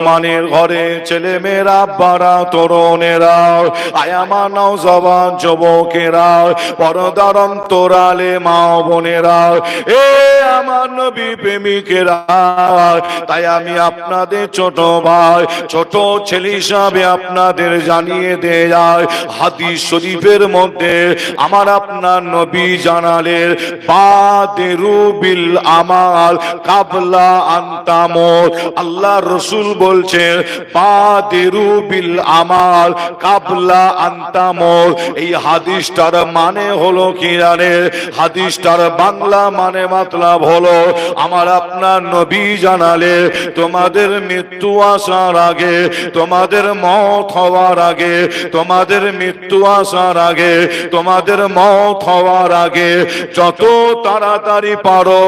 মুসলমানের ঘরে ছেলে মেয়েরা আব্বারা তরুণেরা, আয়ামা নওজবান যুবকেরা পরদারম তোরালে মা বোনেরা, এ আমার নবী প্রেমিকেরা, তাই আমি আপনাদের ছোট ভাই, ছোট ছেলে হিসাবে আপনাদের জানিয়ে দেয়, হাদিস শরীফের মধ্যে আমার আপনার নবী জানালেন বাদেরু বিল আমাল কাবলা আন্তামত আল্লাহ রসুল বলছেন বাদেরু বিল আমাল কাবলা আন্তামত এই হাদিসটার মানে হলো হাদিসটার বাংলা মানে হলো, আমার আপনার নবী জানালে তোমাদের মৃত্যু আসার আগে, তোমাদের মত হওয়ার আগে, তোমাদের মৃত্যু আসার আগে, তোমাদের মত হওয়ার আগে, যত তাড়াতাড়ি পারো,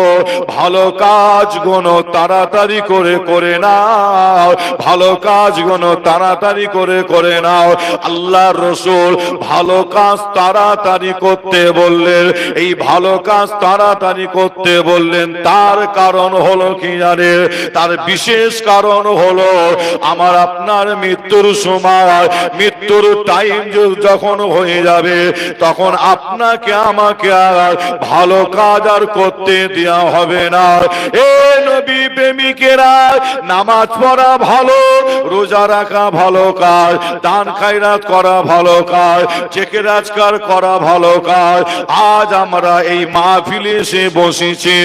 ভালো কাজগুলো তাড়াতাড়ি করে করে নাও। ভালো কাজগুলো তাড়াতাড়ি করে করে নাও। আল্লাহ রসুল ভালো কাজ তাড়াতাড়ি করতে বললেন, এই ভালো কাজ তাড়াতাড়ি করতে বললেন, তার কারণ হলো কি জানে তার বিশেষ কারণ হলো, আমার আপনার মৃত্যুর সময়, মৃত্যুর টাইম যখন হয়ে যাবে, তখন আপনাকে আমাকে আর ভালো কাজ আর করতে দেওয়া হবে না। এ নবী প্রেমিকেরা, নামাজ পড়া ভালো, রোজা রাখা ভালো কাজ, দান খায়রাত করা ভালো কাজ, চেকে রাজকার করা ভালো কাজ। আজ আমরা এই মাহফিলে এসে বসেছি।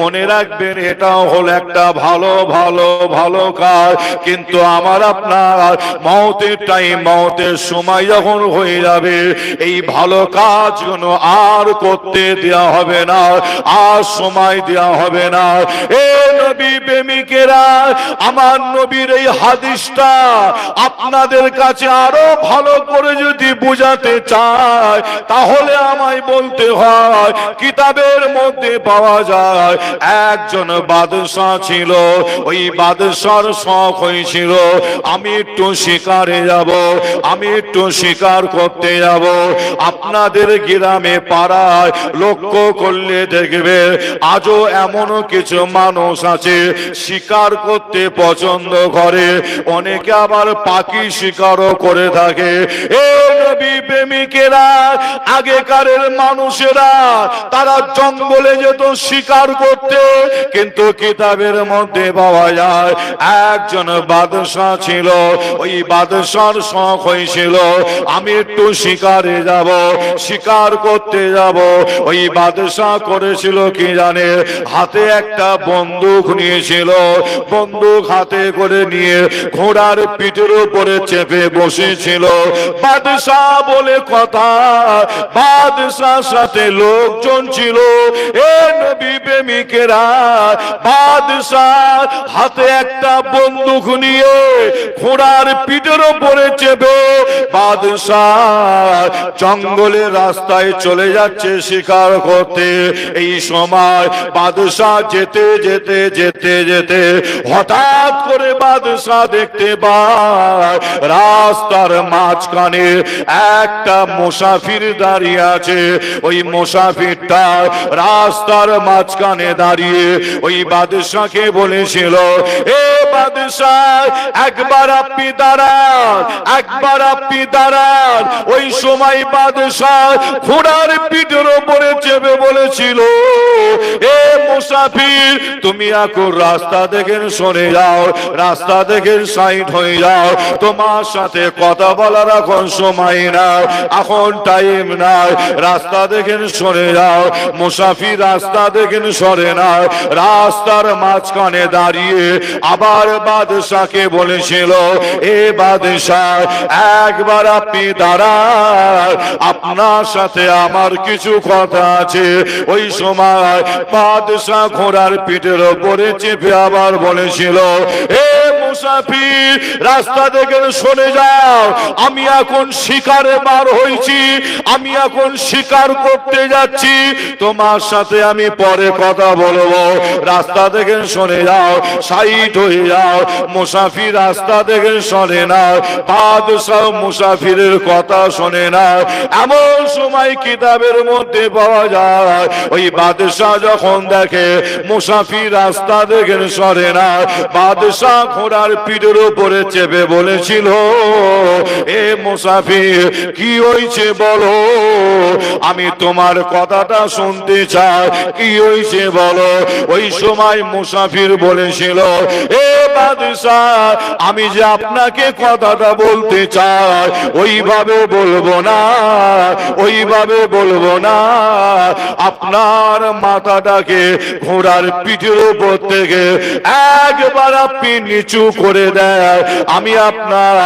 মনে রাখবেন, এটাও হলো একটা ভালো ভালো ভালো কাজ। কিন্তু আমার আপনার মতের টাইম মতের সময় যখন হয়ে যাবে, এই ভালো কাজগুলো আর করতে দেওয়া হবে না, আর সময় দেওয়া হবে না। এ নবী প্রেমিকেরা, আমার নবীর এই হাদিসটা আপনাদের কাছে আরও ভালো করে যদি বুঝাতে চায় তাহলে আমায় বলতে হয়, কিতাবের মধ্যে পাওয়া যায়, একজন বাদশাহ ছিল, ওই বাদশার শখ হয়েছিল, আমি একটু শিকারে যাব, আমি একটু শিকার করতে যাব। আপনাদের গ্রামে পাড়ায় লক্ষ্য করলে দেখবে, আজও এমনও কিছু মানুষ আছে, শিকার করতে পছন্দ করে অনেকে আবার পাখি শিকারও করে থাকে। এ প্রেমিকেরা, আগেকারের মানুষেরা, তারা জঙ্গলে যেত শিকার করতে, কিন্তু কিতাবের মধ্যে পাওয়া যায়, একজন বাদশাহ ছিল, ওই বাদশার শখ হয়েছিল, আমি একটু শিকারে যাব, শিকার করতে যাব। ওই বাদশাহ করেছিল কি জানে, হাতে একটা বন্দুক নিয়েছিল, বন্দুক হাতে করে নিয়ে ঘোড়ার পিঠের উপরে চেপে বসেছিল। বাদশাহ বলে কথা বাদশাহ সাথে লোকজন ছিল। এ নবী প্রেমিকেরা বাদশাহ হাতে একটা বন্দুক নিয়ে ঘোড়ার পিঠের উপরে চেপে বাদশাহ জঙ্গলের রাস্তায় চলে যাচ্ছে শিকার করতে। এই সময় বাদশাহ যেতে যেতে যেতে যেতে হঠাৎ করে বাদশাহ দেখতে পায়। রাস্তার মাঝখানে একটা মুসাফির দাঁড়িয়ে আছে। ওই মুসাফিরটা রাস্তার মাঝখানে দাঁড়িয়ে ওই বাদশাকে বলেছিল, এ বাদশাহ, একবার আপনি দাঁড়ান, একবার আপনি দাঁড়ান। ওই সময় বাদশাহ ঘোড়ার পিঠের ওপরে চেপে বলেছিল, এ মুসাফির, তুমি এখন রাস্তা দেখেন যাও, রাস্তা দেখেন সাইড হয়ে যাও। তোমার সাথে কথা বলার এখন সময় না এখন টাইম নাই। রাস্তা দেখেন সরে যাও, মুসাফির রাস্তা দেখেন সরে না রাস্তার মাঝখানে দাঁড়িয়ে আবার বাদশাকে বলেছিল, এ বাদশাহ, একবার আপনি দাঁড়ান, আপনার সাথে আমার কিছু কথা আছে। ওই সময় বাদশাহ ঘোড়ার পিঠের ওপরে চেপে আবার বলেছিল, এ মুসাফির রাস্তা থেকে সরে যাও, আমি এখন শিকারে বার হয়েছি, আমি এখন শিকার করতে যাচ্ছি, তোমার সাথে আমি পরে কথা বলব। রাস্তা থেকে যাও সাইড হয়ে যাও রাস্তা থেকে বাদশাহ মুসাফিরের কথা শোনে না এমন সময় কিতাবের মধ্যে পাওয়া যায়, ওই বাদশাহ যখন দেখে মুসাফির রাস্তা দেখেন সরে না বাদশাহ ঘোড়া আপনার পিঠের উপরে চেপে বলেছিল, এ মুসাফির, কি হয়েছে বলো? আমি তোমার কথাটা শুনতে চাই। কি হয়েছে বলো? ওই সময় মুসাফির বলেছিল, এ বাদশাহ, আমি যে আপনাকে কথাটা বলতে চাই, ওইভাবে বলব না, ওইভাবে বলব না। আপনার মাথাটাকে ঘোড়ার পিঠের উপর থেকে একবার আপনি নিচু করে দেয়। আমি আপনার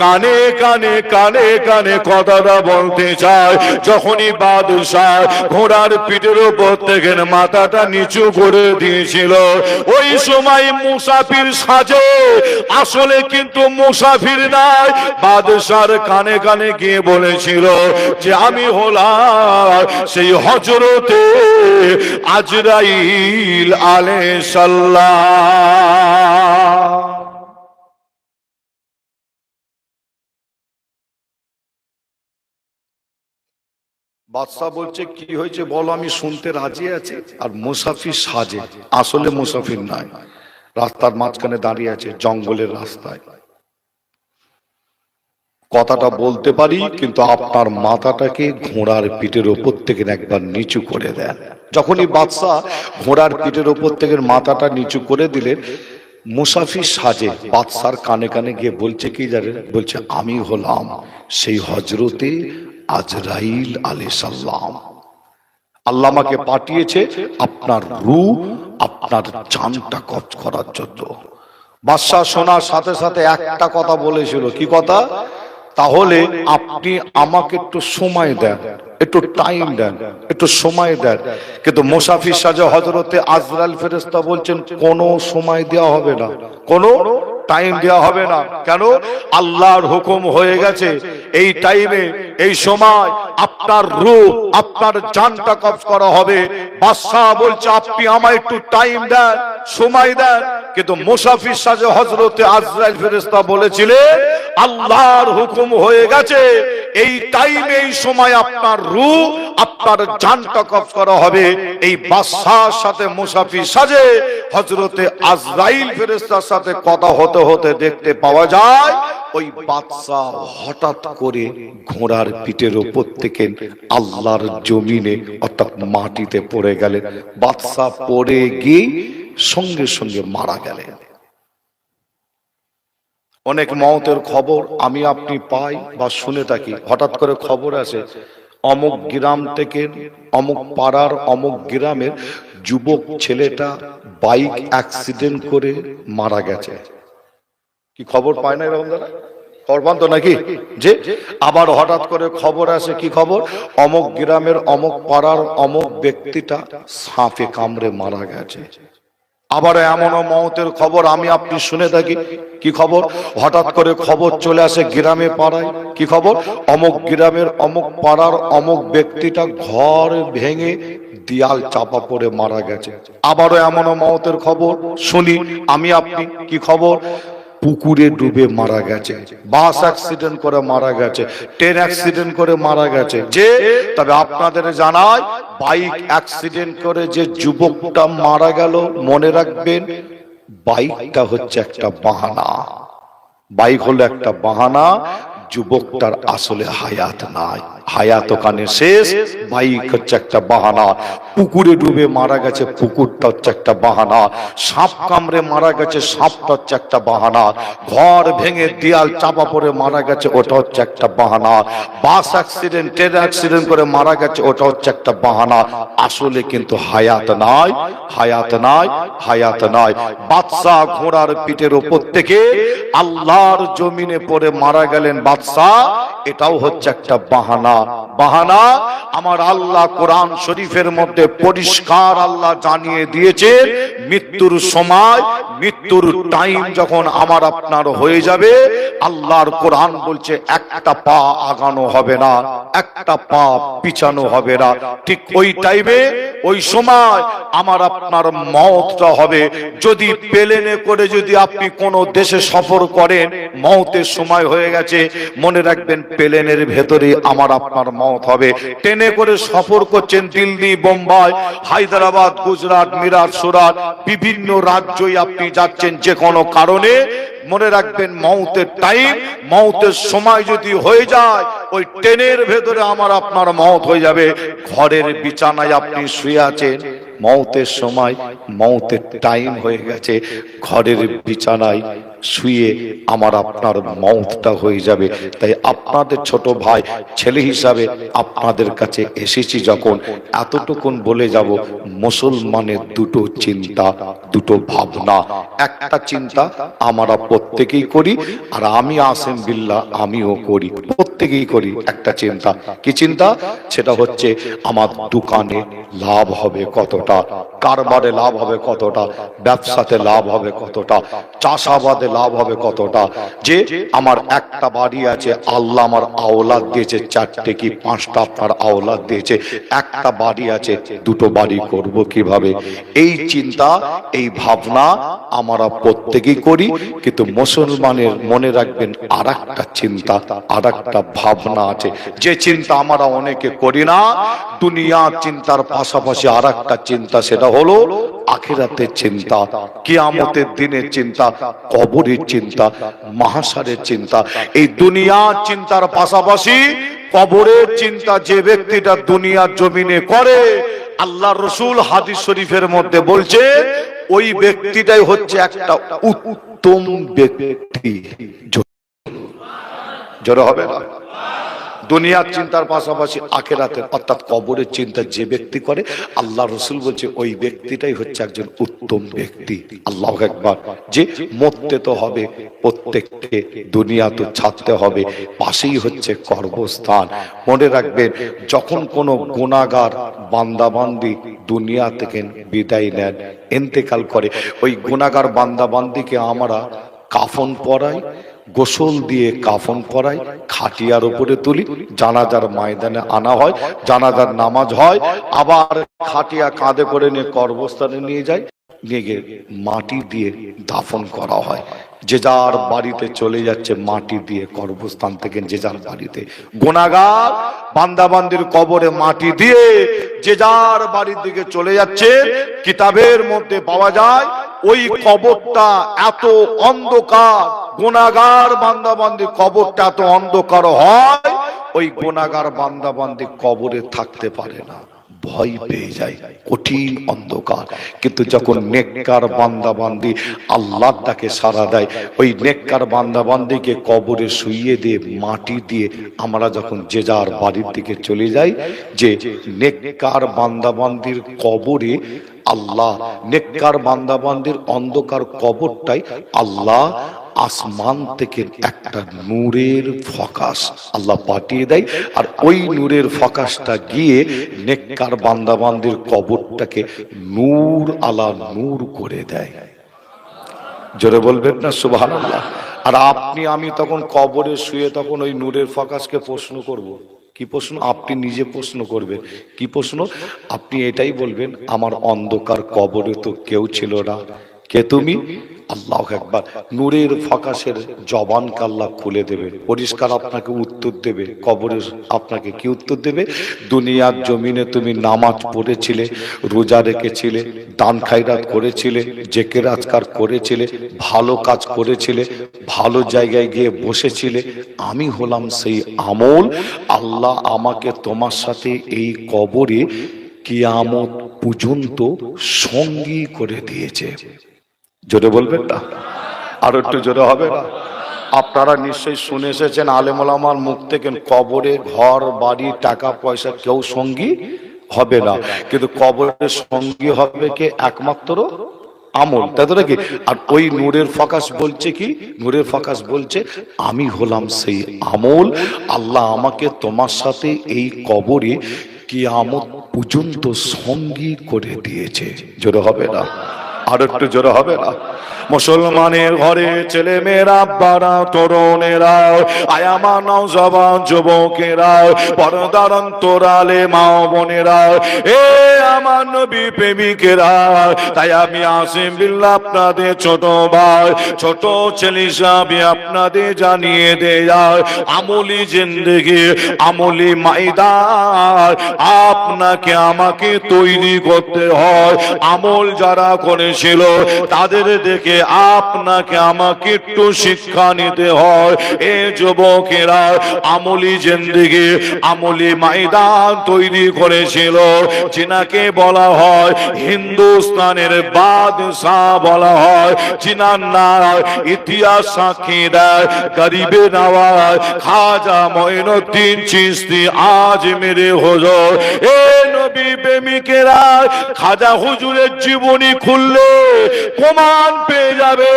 কানে কানে কানে কানে কথাটা বলতে চাই। যখনই বাদশাহ ঘোড়ার পিঠের উপর থেকে মাথাটা নিচু করে দিয়েছিল, ওই সময় মুসাফির সাজে। আসলে কিন্তু মুসাফির নাই। বাদশার কানে কানে গিয়ে বলেছিল যে, আমি হলাম সেই হজরতে আজরাইল আলে সাল্লাহ বাদশাহ বলছে, কি হয়েছে বলো, আমি শুনতে রাজি আছি। আর মুসাফির সাজে, আসলে মুসাফির নাই। রাস্তার মাঝখানে দাঁড়িয়ে আছে, জঙ্গলের রাস্তায়। কথাটা বলতে পারি, কিন্তু আপনার মাথাটাকে ঘোড়ার পিঠের ওপর থেকে একবার নিচু করে দেন। যখনই বাদশাহ ঘোড়ার পিঠের ওপর থেকে মাথাটা নিচু করে দিলেন, মুসাফির সাজে বাদশার কানে কানে গিয়ে বলছে, কি জানেন? বলছে, আমি হলাম সেই হজরতে আজরাইল আলী সাল্লাম আল্লাহ আমাকে পাঠিয়েছে আপনার রু আপনার চানটা কবজ করার জন্য। বাদশাহ শোনার সাথে সাথে একটা কথা বলেছিল। কি কথা? তাহলে আপনি আমাকে একটু সময় দেন একটু টাইম দেন একটু সময় দেন। কিন্তু মুসাফির সাজা হজরতে আজরাল ফেরেস্তা বলছেন কোনো সময় দেওয়া হবে না। কোনো টাইম দেওয়া হবে না। কেন? আল্লাহর হুকুম হয়ে গেছে। এই টাইমে এই সময় আপনার রূপ আপনার জানটা কবজ করা হবে। বাদশাহ বলছে আপনি আমায় একটু টাইম দেন। সময় দেন কিন্তু মুসাফির সাজে হজরতে আজরাইল ফেরেস্তা বলেছিলেন, আল্লাহর হুকুম হয়ে গেছে। এই টাইমে এই সময় আপনার রু আপনার জানটা কবজ করা হবে। এই বাদশার সাথে মুসাফির সাজে হজরতে আজরাইল ফেরেস্তার সাথে কথা হতে হতে দেখতে পাওয়া যায়, ওই বাদশাহ হঠাৎ করে ঘোড়ার পিঠের ওপর থেকে আল্লাহর জমিনে অর্থাৎ মাটিতে পড়ে গেলেন। বাদশাহ পড়ে গিয়ে সঙ্গে সঙ্গে মারা গেলেন। অনেক মতের খবর আমি আপনি পাই বা শুনে থাকি। হঠাৎ করে খবর আসে, অমুক গ্রাম থেকে অমুক পাড়ার অমুক গ্রামের যুবক ছেলেটা বাইক অ্যাক্সিডেন্ট করে মারা গেছে। কি খবর পায় না এরকম দাদা? খবর তো নাকি? যে, আবার হঠাৎ করে খবর আসে, কি খবর? অমুক গ্রামের অমুক পাড়ার অমুক ব্যক্তিটা সাপে কামড়ে মারা গেছে। আবার এমনও মহতের খবর আমি আপনি শুনে থাকি। কি খবর? হঠাৎ করে খবর চলে আসে গ্রামে পাড়ায়। কি খবর? অমুক গ্রামের অমুক পাড়ার অমুক ব্যক্তিটা ঘর ভেঙে দিয়াল চাপা পড়ে মারা গেছে। আবারও এমনও মহতের খবর শুনি। আমি আপনি কি খবর? পুকুরে ডুবে মারা গেছে। বাস অ্যাক্সিডেন্ট করে মারা গেছে ট্রেন অ্যাক্সিডেন্ট করে মারা গেছে। যে, তবে আপনাদের জানায় বাইক অ্যাক্সিডেন্ট করে যে যুবকটা মারা গেল, মনে রাখবেন বাইকটা হচ্ছে একটা বাহানা। বাইক হলো একটা বাহানা, যুবকটার আসলে হায়াত নাই। হায়াত ওখানে শেষ। বাইক হচ্ছে একটা বাহানা। পুকুরে ডুবে মারা গেছে পুকুরটা হচ্ছে একটা বাহানা। সাপ কামড়ে মারা গেছে, সাপটা হচ্ছে একটা বাহানা। ঘর ভেঙে দেয়াল চাপা পড়ে মারা গেছে, ওটা হচ্ছে একটা বাহানা। বাস অ্যাক্সিডেন্ট ট্রেন অ্যাক্সিডেন্ট করে মারা গেছে, ওটা হচ্ছে একটা বাহানা। আসলে কিন্তু হায়াত নাই হায়াত নাই হায়াত নাই। বাদশাহ ঘোড়ার পিঠের ওপর থেকে আল্লাহর জমিনে পড়ে মারা গেলেন বাদশাহ এটাও হচ্ছে একটা বাহানা। বাহানা। আমার আল্লাহ কোরআন শরীফের মধ্যে পরিষ্কার আল্লাহ জানিয়ে দিয়েছে, মৃত্যুর সময়, মৃত্যুর টাইম যখন আমার আপনার হয়ে যাবে, আল্লাহর কোরআন বলছে, একটা পা আগানো হবে না, একটা পা পিছানো হবে না। ঠিক ওই টাইমে ওই সময় আমার আপনার মতটা হবে। যদি প্লেনে করে যদি আপনি কোন দেশে সফর করেন মতের সময় হয়ে গেছে, মনে রাখবেন প্লেনের ভেতরে আমার আপনার মত হবে। ট্রেনে করে সফর করছেন দিল্লি, বোম্বাই, হায়দ্রাবাদ, গুজরাট মিরাট সুরাট, বিভিন্ন রাজ্যই আপনি যাচ্ছেন যে কোনো কারণে। মনে রাখবেন মৌতের টাইম মৌতের সময় যদি হয়ে যায়, ওই ট্রেনের ভেতরে আমার আপনার মত হয়ে যাবে। ঘরের বিছানায় আপনি শুয়ে আছেন, মৌতের সময় মৌতের টাইম হয়ে গেছে। ঘরের বিছানায় শুয়ে আমার আপনার মৌতটা হয়ে যাবে। তাই আপনাদের ছোট ভাই, ছেলে হিসাবে আপনাদের কাছে এসেছি যখন এতটুকুন বলে যাব, মুসলমানের দুটো চিন্তা, দুটো ভাবনা। একটা চিন্তা আমরা প্রত্যেকেই করি, আর আমি আসেম বিল্লাহ, আমিও করি, প্রত্যেকেই করি একটা চিন্তা। কি চিন্তা? সেটা হচ্ছে আমার দোকানে লাভ হবে কতটা, কারবারে লাভ হবে কতটা, ব্যবসাতে লাভ হবে কতটা, চাষাবাদে লাভ হবে কতটা? যে আমার একটা বাড়ি আছে, আল্লাহ আমার আওলাদ দিয়েছে, চারটে কি পাঁচটা আপনার আওলাদ দিয়েছে? একটা বাড়ি আছে, দুটো বাড়ি করব কীভাবে? এই চিন্তা, এই ভাবনা আমরা প্রত্যেকেই করি, কিন্তু মুসলমানের মনে রাখবেন আর একটা চিন্তা আর একটা ভাবনা আছে। যে চিন্তা আমরা অনেকে করি না দুনিয়া চিন্তার পাশাপাশি আর একটা চিন্তা, সেটা হলো আখিরাতের চিন্তা, কিয়ামতের দিনের চিন্তা, কবরের চিন্তা, মাহাসারের চিন্তা। এই দুনিয়ার চিন্তার পাশাপাশি কবরের চিন্তা যে ব্যক্তিটা দুনিয়ার জমিনে করে, আল্লাহ রসুল হাদিস শরীফের মধ্যে বলছে, ওই ব্যক্তিটাই হচ্ছে একটা উত্তম ব্যক্তি। জোরে হবে না? দুনিয়ার চিন্তার পাশাপাশি আখেরাতের, অর্থাৎ কবরের চিন্তা যে ব্যক্তি করে, আল্লাহ রসুল বলছে, ওই ব্যক্তিটাই হচ্ছে একজন উত্তম ব্যক্তি। আল্লাহ একবার যে মরতে তো হবে, প্রত্যেককে দুনিয়া তো ছাড়তে হবে, পাশেই হচ্ছে কর্মস্থান। মনে রাখবেন, যখন কোনো গুণাগার বান্দাবান্দি দুনিয়া থেকে বিদায় নেন এন্তেকাল করে, ওই গুণাগার বান্দাবান্দিকে আমরা কাফন পরাই গোসল দিয়ে কাফন করাই, খাটিয়ার উপরে তুলি, জানাজার ময়দানে আনা হয়, জানাজার নামাজ হয়, আবার খাটিয়া কাঁধে করে নিয়ে কর্মস্থানে নিয়ে যায় নিয়ে গিয়ে মাটি দিয়ে দাফন করা হয়। যে যার বাড়িতে চলে যাচ্ছে মাটি দিয়ে কর্মস্থান থেকে যে যার বাড়িতে। গোনাগার বান্দাবান্দির কবরে মাটি দিয়ে যে যার বাড়ির দিকে চলে যাচ্ছে, কিতাবের মধ্যে পাওয়া যায়, ওই কবরটা এত অন্ধকার গুণাগার বান্দাবান্দি কবরটা এত অন্ধকার হয়, ওই গুণাগার বান্দাবান্দি কবরে থাকতে পারে না। ভয় পেয়ে যায়, কঠিন অন্ধকার। কিন্তু যখন নেককার বান্দাবান্দি আল্লাহ তাকে সারা দেয়, ওই নেককার বান্দাবান্দিকে কবরে শুইয়ে দিয়ে, মাটি দিয়ে আমরা যখন যে যার বাড়ির দিকে চলে যাই, যে নেককার বান্দাবান্দির কবরে আল্লাহ, নেককার বান্দাবান্দির অন্ধকার কবরটাই আল্লাহ আসমান থেকে একটা নূরের ফকাস আল্লাহ পাঠিয়ে দেয়, আর ওই নূরের ফকাসটা গিয়ে নেককার বান্দাবান্দির কবরটাকে নূর আলা নূর করে দেয়। জোরে বলবেন না আল্লাহ আর আপনি, আমি তখন কবরে শুয়ে তখন ওই নূরের ফকাসকে প্রশ্ন করব। কি প্রশ্ন? আপনি নিজে প্রশ্ন করবেন। কি প্রশ্ন? আপনি এটাই বলবেন, আমার অন্ধকার কবরে তো কেউ ছিল না। কে তুমি? আল্লাহ একবার নূরের ফকাশের জবান কাল্লা খুলে দেবে, পরিষ্কার আপনাকে উত্তর দেবে, কবরের আপনাকে কি উত্তর দেবে? দুনিয়ার জমিনে তুমি নামাজ পড়েছিলে, রোজা রেখেছিলে, দান খাইরাত করেছিলে জেকে রাজকার করেছিলে, ভালো কাজ করেছিলে, ভালো জায়গায় গিয়ে বসেছিলে, আমি হলাম সেই আমল। আল্লাহ আমাকে তোমার সাথে এই কবরে কিয়ামত পর্যন্ত সঙ্গী করে দিয়েছে। জোরে বলবেন না? আর একটু জোরে হবে না? আপনারা নিশ্চয়ই শুনে এসেছেন আলেমুলামার মুখ থেকে কবরে ঘর, বাড়ি, টাকা, পয়সা কেউ সঙ্গী হবে না। কিন্তু কবরের সঙ্গী হবে কে? একমাত্র আমল। তাই নাকি? আর ওই নূরের ফকাস বলছে কি? নূরের ফকাস বলছে, আমি হলাম সেই আমল। আল্লাহ আমাকে তোমার সাথে এই কবরে কি আমত পর্যন্ত সঙ্গী করে দিয়েছে। জোরে হবে না? আর একটু জোরে হবে না। মুসলমানের ঘরে ছেলে মেয়েরা আব্বারা, তরুণেরা আয়ামানাও জবান যুবকেরা, পরদার অন্তরালে মা বোনেরা, এ আমার নবী প্রেমিকেরা, তাই আমি আসিম বিল্লাহ আপনাদের ছোট ভাই, ছোট ছেলে হিসাবে আপনাদের জানিয়ে দেয় আমলি জিন্দগি, আমলি মাইদার আপনাকে আমাকে তৈরি করতে হয়। আমল যারা করেছিল তাদের দেখে আপনাকে আমাকে একটু শিক্ষা নিতে হয়। এ যুবকেরা আমলি জিন্দগি, আমলি ময়দান তৈরি করেছিল, যিনাকে বলা হয় হিন্দুস্তানের বাদশাহ বলা হয়। যিনার নাম ইতিহাস সাক্ষী দেয়, গরিবে নওয়াজ, খাজা মঈনুদ্দিন চিশতি, আজ মেরে হুজুর। এ নবী প্রেমিকেরা, খাজা হুজুরের জীবনী খুললে প্রমাণ পেয়ে যাবে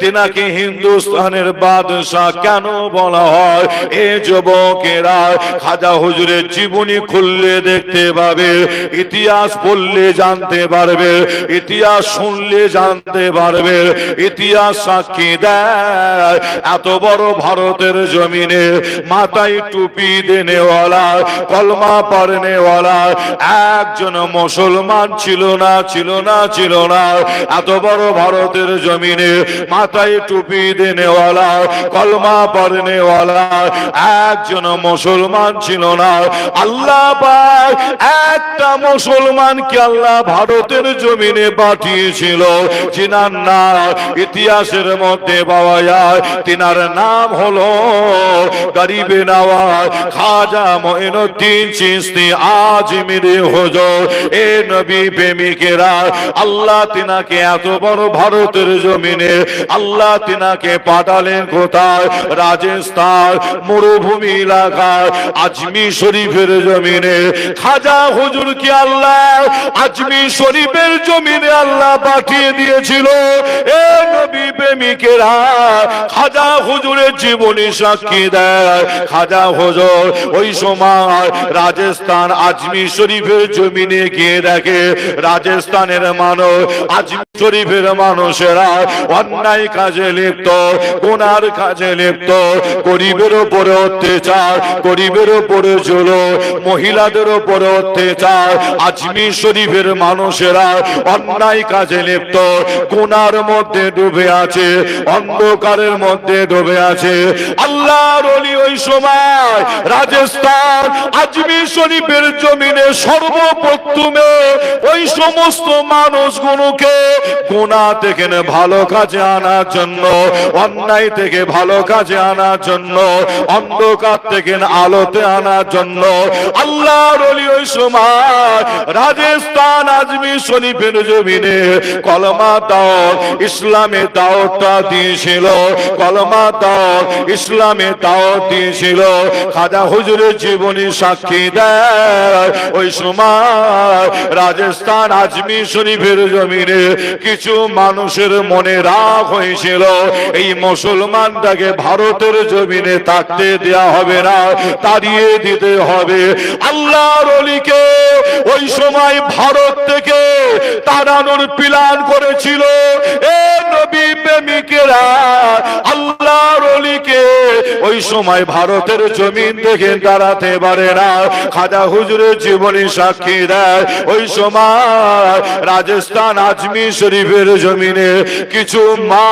তেনাকে হিন্দুস্তানের বাদশাহ কেন বলা হয়? এ যুবকেরা খাজা হুজুরের জীবনী খুললে দেখতে পাবে, ইতিহাস পড়লে জানতে পারবে, ইতিহাস শুনলে জানতে পারবে, ইতিহাস সাক্ষী দেয়। এত বড় ভারতের জমিনে মাথায় টুপি দেনেওয়ালা, কলমা পড়নেওয়ালা একজন মুসলমান ছিল না ছিল না ছিল না। এত বড় ভারতের জমিনে মাথায় টুপি দেনেওয়ালা, কলমা পড়নেওয়ালা, একজন মুসলমান ছিল না। আল্লাহ পাক একটা মুসলমানকে আল্লাহ ভারতের জমিনে পাঠিয়েছিল। যিনার নাম ইতিহাসের মধ্যে পাওয়া যায়, তিনার নাম হলো গরিবে নওয়াজ খাজা মঈনুদ্দিন চিশতি আজমিরি হুজুর। এ নবী প্রেমিকেরা, আল্লাহ তিনাকে এত বড় ভারতের জমিনে আল্লাহ তিনাকে পাঠালেন কোথায়? রাজস্থান, মরুভূমি এলাকায়, আজমি শরীফের জমিনে। খাজা হুজুর কি আল্লাহ আজমি শরীফের জমিনে আল্লাহ পাঠিয়ে দিয়েছিল। এ নবী প্রেমিকেরা, খাজা হুজুরের জীবনী সাক্ষী দেয়। খাজা হুজুর ওই সময় রাজস্থান আজমি শরীফের জমিনে গিয়ে দেখে, রাজস্থানের মানুষ আজমি শরীফের মানুষেরা অন্যায় কাজে লিপ্ত কোনার কাজে লিপ্ত। গরিবের উপরে অত্যাচার, গরিবের উপরে জুল মহিলাদের উপরে অত্যাচার। আজমি শরীফের মানুষেরা অন্যায় কাজে লিপ্ত কোনার মধ্যে ডুবে আছে, অন্ধকারের মধ্যে ডুবে আছে। আল্লাহর অলি ওই সময় রাজস্থান আজমির শরীফের জমিনে সর্বপ্রথমে ওই সমস্ত মানুষগুলোকে গুণা থেকে ভালো কাজে আনার জন্য, অন্যায় থেকে ভালো কাজে আনার জন্য, অন্ধকার থেকে আলোতে আনার জন্য ওই সময় রাজস্থান আজমির শরীফের জমিনে কলমা দাও, ইসলামে দাওটা দিয়েছিল, কলমা দাও, ইসলামে দাও দিয়েছিল, খাজা হুজুরের জীবনী সাক্ষী দেয়। ওই সময় রাজস্থান আজমির শরীফের জমিনে কিছু মানুষের মনে রাগ হয়েছিল। এই মুসলমানটাকে ভারতের জমিনে থাকতে দেয়া হবে না, তাড়িয়ে দিতে হবে। আল্লাহর অলিকে ওই সময় ভারত থেকে তাড়ানোর প্ল্যান করেছিল। এ নবী ভারতের জমিন দাঁড়াতে পারে না। খাজা হুজুরের জীবনী সাক্ষী দেয়, ওই সময় রাজস্থান আজমি শরীফের জমিনে কিছু মা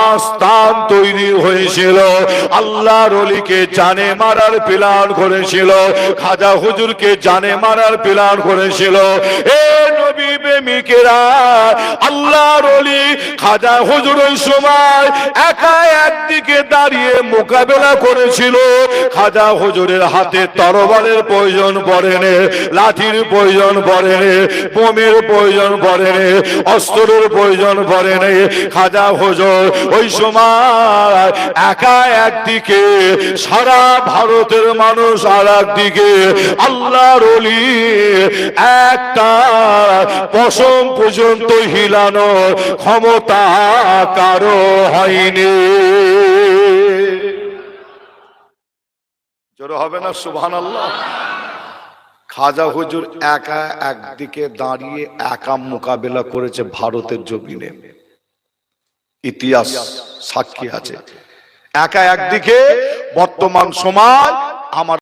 তৈরি হয়েছিল। আল্লাহর অলিকে জানে মারার প্ল্যান করেছিল। খাজা হুজুরকে জানে মারার প্ল্যান করেছিল। এ নবী প্রেমিকেরা, আল্লাহর খাজা হুজুর ওই সময় একা একদিকে দাঁড়িয়ে মোকাবেলা করেছিল। খাজা হাতে তরবারের প্রয়োজন লাঠির প্রয়োজন বোমের প্রয়োজন অস্ত্রের প্রয়োজন খাজা ওই সময় একা একদিকে সারা ভারতের মানুষ আর একদিকে একটা পশম পর্যন্ত হিলানো ক্ষমতা কারও হয়নি। জোরে হবে না খাজা হুজুর একা একদিকে দাঁড়িয়ে একা মোকাবেলা করেছে ভারতের জমিনে। ইতিহাস সাক্ষী আছে। একা একদিকে বর্তমান সমাজ আমার